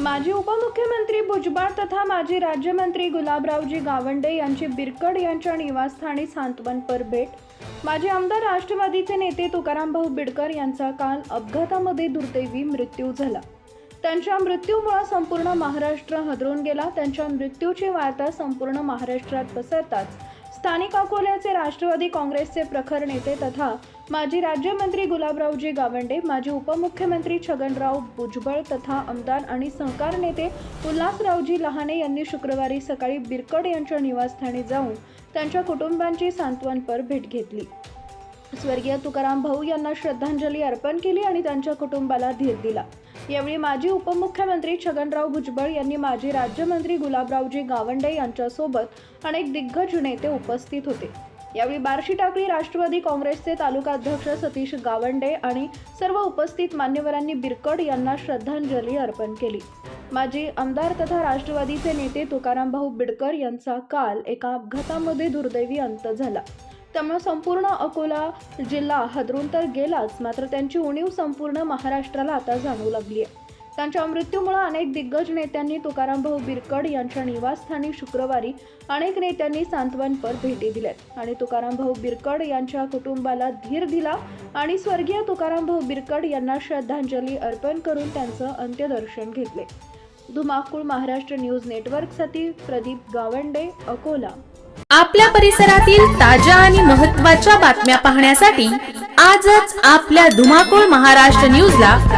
माजी उपमुख्यमंत्री भुजबळ तथा माजी राज्यमंत्री गुलाबरावजी गावंडे यांची बिरकड यांच्या निवासस्थानी सांत्वनपर भेट. माजी आमदार राष्ट्रवादीचे नेते तुकाराम भाऊ बिडकर यांचा काल अपघातामध्ये दुर्दैवी मृत्यू झाला. त्यांच्या मृत्यूमुळे संपूर्ण महाराष्ट्र हदरून गेला. त्यांच्या मृत्यूची वार्ता संपूर्ण महाराष्ट्रात पसरताच. स्थानिक अकोल्याचे राष्ट्रवादी काँग्रेसचे प्रखर नेते तथा माजी राज्यमंत्री गुलाबरावजी गावंडे माजी उपमुख्यमंत्री छगनराव भुजबळ तथा आमदार आणि सहकार नेते उल्हासरावजी लहाने यांनी शुक्रवारी सकाळी बिरकड यांच्या निवासस्थानी जाऊन त्यांच्या कुटुंबांची सांत्वनपर भेट घेतली. स्वर्गीय तुकाराम भाऊ यांना श्रद्धांजली अर्पण केली आणि त्यांच्या कुटुंबाला धीर दिला. यावेळी माजी उपमुख्यमंत्री छगनराव भुजबळ यांनी माजी राज्यमंत्री गुलाबरावजी गावंडे यांच्यासोबत अनेक दिग्गज नेते उपस्थित होते. यावेळी बार्शी टाकळी राष्ट्रवादी काँग्रेसचे तालुका अध्यक्ष सतीश गावंडे आणि सर्व उपस्थित मान्यवरांनी बिरकड यांना श्रद्धांजली अर्पण केली. माजी आमदार तथा राष्ट्रवादीचे नेते तुकाराम भाऊ बिडकर यांचा काल एका अपघातामध्ये दुर्दैवी अंत झाला. त्यामुळे संपूर्ण अकोला जिल्हा हदरून तर गेलाच मात्र त्यांची उणीव संपूर्ण महाराष्ट्राला आता जाणू लागली आहे त्यांच्या मृत्यूमुळे अनेक दिग्गज नेत्यांनी तुकाराम भाऊ बिरकड यांच्या निवासस्थानी शुक्रवारी अनेक नेत्यांनी सांत्वनपर भेटी दिल्यात. आणि तुकाराम भाऊ बिरकड यांच्या कुटुंबाला धीर दिला आणि स्वर्गीय तुकाराम भाऊ बिरकड यांना श्रद्धांजली अर्पण करून त्यांचं अंत्यदर्शन घेतले. धुमाकूळ महाराष्ट्र न्यूज नेटवर्कसाठी प्रदीप गावंडे अकोला. आपल्या परिसरातील ताज्या आणि महत्त्वाच्या बातम्या पाहण्यासाठी आजच आपल्या धुमाकूळ महाराष्ट्र न्यूजला